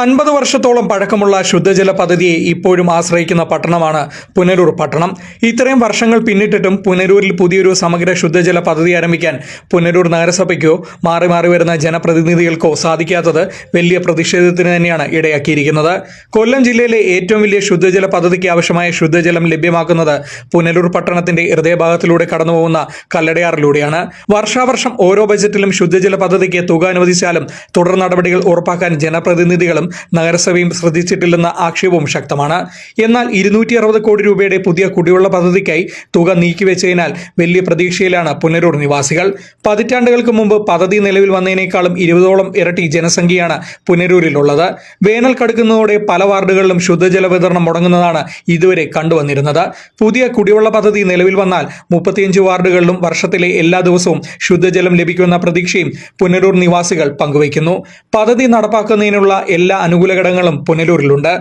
അൻപത് വർഷത്തോളം പഴക്കമുള്ള ശുദ്ധജല പദ്ധതിയെ ഇപ്പോഴും ആശ്രയിക്കുന്ന പട്ടണമാണ് പുനലൂർ പട്ടണം. ഇത്രയും വർഷങ്ങൾ പിന്നിട്ടിട്ടും പുനലൂരിൽ പുതിയൊരു സമഗ്ര ശുദ്ധജല പദ്ധതി ആരംഭിക്കാൻ പുനലൂർ നഗരസഭയ്ക്കോ മാറി മാറി വരുന്ന ജനപ്രതിനിധികൾക്കോ സാധിക്കാത്തത് വലിയ പ്രതിഷേധത്തിന് തന്നെയാണ് ഇടയാക്കിയിരിക്കുന്നത്. കൊല്ലം ജില്ലയിലെ ഏറ്റവും വലിയ ശുദ്ധജല പദ്ധതിക്ക് ആവശ്യമായ ശുദ്ധജലം ലഭ്യമാക്കുന്നത് പുനലൂർ പട്ടണത്തിന്റെ ഹൃദയഭാഗത്തിലൂടെ കടന്നുപോകുന്ന കല്ലടയാറിലൂടെയാണ്. വർഷാവർഷം ഓരോ ബജറ്റിലും ശുദ്ധജല പദ്ധതിക്ക് തുക അനുവദിച്ചാലും തുടർ നടപടികൾ ഉറപ്പാക്കാൻ ജനപ്രതിനിധികളും നഗരസഭയും ശ്രദ്ധിച്ചിട്ടില്ലെന്ന ആക്ഷേപവും ശക്തമാണ്. എന്നാൽ ഇരുന്നൂറ്റി അറുപത് കോടി രൂപയുടെ പുതിയ കുടിവെള്ള പദ്ധതിക്കായി തുക നീക്കിവെച്ചതിനാൽ വലിയ പ്രതീക്ഷയിലാണ് പുനരൂർ നിവാസികൾ. പതിറ്റാണ്ടുകൾക്ക് മുമ്പ് പദ്ധതി നിലവിൽ വന്നതിനേക്കാളും ഇരുപതോളം ഇരട്ടി ജനസംഖ്യയാണ് പുനരൂരിലുള്ളത് വേനൽ കടുക്കുന്നതോടെ പല വാർഡുകളിലും ശുദ്ധജല വിതരണം മുടങ്ങുന്നതാണ് ഇതുവരെ കണ്ടുവന്നിരുന്നത്. പുതിയ കുടിവെള്ള പദ്ധതി നിലവിൽ വന്നാൽ മുപ്പത്തിയഞ്ച് വാർഡുകളിലും വർഷത്തിലെ എല്ലാ ദിവസവും ശുദ്ധജലം ലഭിക്കുമെന്ന പ്രതീക്ഷയും പുനരൂർ നിവാസികൾ പങ്കുവയ്ക്കുന്നു. പദ്ധതി നടപ്പാക്കുന്നതിനുള്ള എല്ലാ അനുകൂല ഘടകങ്ങളും പുനലൂരിലുണ്ട്.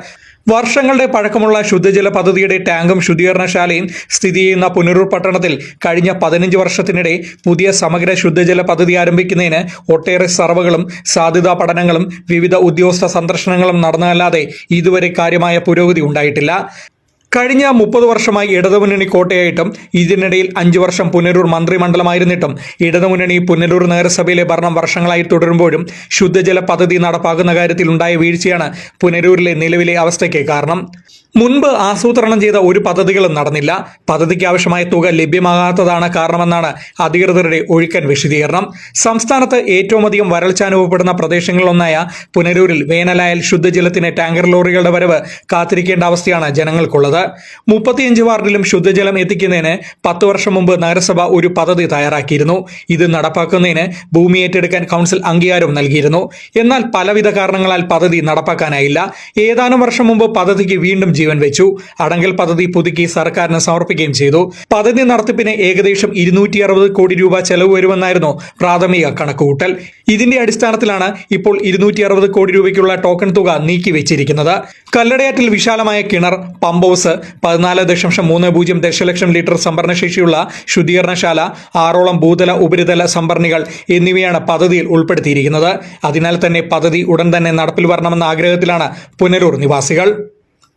വർഷങ്ങളുടെ പഴക്കമുള്ള ശുദ്ധജല പദ്ധതിയുടെ ടാങ്കും ശുദ്ധീകരണശാലയും സ്ഥിതി ചെയ്യുന്ന പുനരൂർ പട്ടണത്തിൽ കഴിഞ്ഞ പതിനഞ്ച് വർഷത്തിനിടെ പുതിയ സമഗ്ര ശുദ്ധജല പദ്ധതി ആരംഭിക്കുന്നതിന് ഒട്ടേറെ സർവകളും സാധ്യതാ പഠനങ്ങളും വിവിധ ഉദ്യോഗസ്ഥ സന്ദർശനങ്ങളും നടന്നതല്ലാതെ ഇതുവരെ കാര്യമായ പുരോഗതി ഉണ്ടായിട്ടില്ല. കഴിഞ്ഞ മുപ്പത് വർഷമായി ഇടതുമുന്നണി കോട്ടയായിട്ടും ഇതിനിടയിൽ അഞ്ചു വർഷം പുനരൂർ മന്ത്രിമണ്ഡലമായിരുന്നിട്ടും ഇടതുമുന്നണി പുനരൂർ നഗരസഭയിലെ ഭരണം വർഷങ്ങളായി തുടരുമ്പോഴും ശുദ്ധജല പദ്ധതി നടപ്പാക്കുന്ന കാര്യത്തിൽ ഉണ്ടായ വീഴ്ചയാണ് പുനരൂരിലെ നിലവിലെ അവസ്ഥയ്ക്ക് കാരണം. മുൻപ് ആസൂത്രണം ചെയ്ത ഒരു പദ്ധതികളും നടന്നില്ല. പദ്ധതിക്ക് ആവശ്യമായ തുക ലഭ്യമാകാത്തതാണ് കാരണമെന്നാണ് അധികൃതരുടെ ഒഴുക്കൻ വിശദീകരണം. സംസ്ഥാനത്ത് ഏറ്റവും അധികം വരൾച്ച അനുഭവപ്പെടുന്ന പ്രദേശങ്ങളിലൊന്നായ പുനരൂരിൽ വേനലായൽ ശുദ്ധജലത്തിന് ടാങ്കർ ലോറികളുടെ വരവ് കാത്തിരിക്കേണ്ട അവസ്ഥയാണ് ജനങ്ങൾക്കുള്ളത്. മുപ്പത്തിയഞ്ച് വാർഡിലും ശുദ്ധജലം എത്തിക്കുന്നതിന് പത്ത് വർഷം മുമ്പ് നഗരസഭ ഒരു പദ്ധതി തയ്യാറാക്കിയിരുന്നു. ഇത് നടപ്പാക്കുന്നതിന് ഭൂമി ഏറ്റെടുക്കാൻ കൗൺസിൽ അംഗീകാരം നൽകിയിരുന്നു. എന്നാൽ പലവിധ കാരണങ്ങളാൽ പദ്ധതി നടപ്പാക്കാനായില്ല. ഏതാനും വർഷം മുമ്പ് പദ്ധതിക്ക് വീണ്ടും ജീവൻ വെച്ചു. അടങ്കൽ പദ്ധതി പുതുക്കി സർക്കാരിന് സമർപ്പിക്കുകയും ചെയ്തു. പദ്ധതി നടത്തിപ്പിന് ഏകദേശം ഇരുന്നൂറ്റി കോടി രൂപ ചെലവ് വരുമെന്നായിരുന്നു പ്രാഥമിക കണക്കുകൂട്ടൽ. ഇതിന്റെ അടിസ്ഥാനത്തിലാണ് ഇപ്പോൾ ഇരുന്നൂറ്റി അറുപത് കോടി രൂപയ്ക്കുള്ള ടോക്കൺ തുക നീക്കിവെച്ചിരിക്കുന്നത്. കല്ലടയാറ്റിൽ വിശാലമായ കിണർ പമ്പ് ഹൗസ് പതിനാല് ദശാംശം മൂന്ന് പൂജ്യം ദശലക്ഷം ലിറ്റർ സംഭരണശേഷിയുള്ള ശുദ്ധീകരണശാല ആറോളം ഭൂതല ഉപരിതല സംഭരണികൾ എന്നിവയാണ് പദ്ധതിയിൽ ഉൾപ്പെടുത്തിയിരിക്കുന്നത്. അതിനാൽ തന്നെ പദ്ധതി ഉടൻ തന്നെ നടപ്പിൽ വരണമെന്ന ആഗ്രഹത്തിലാണ് പുനരൂർ നിവാസികൾ.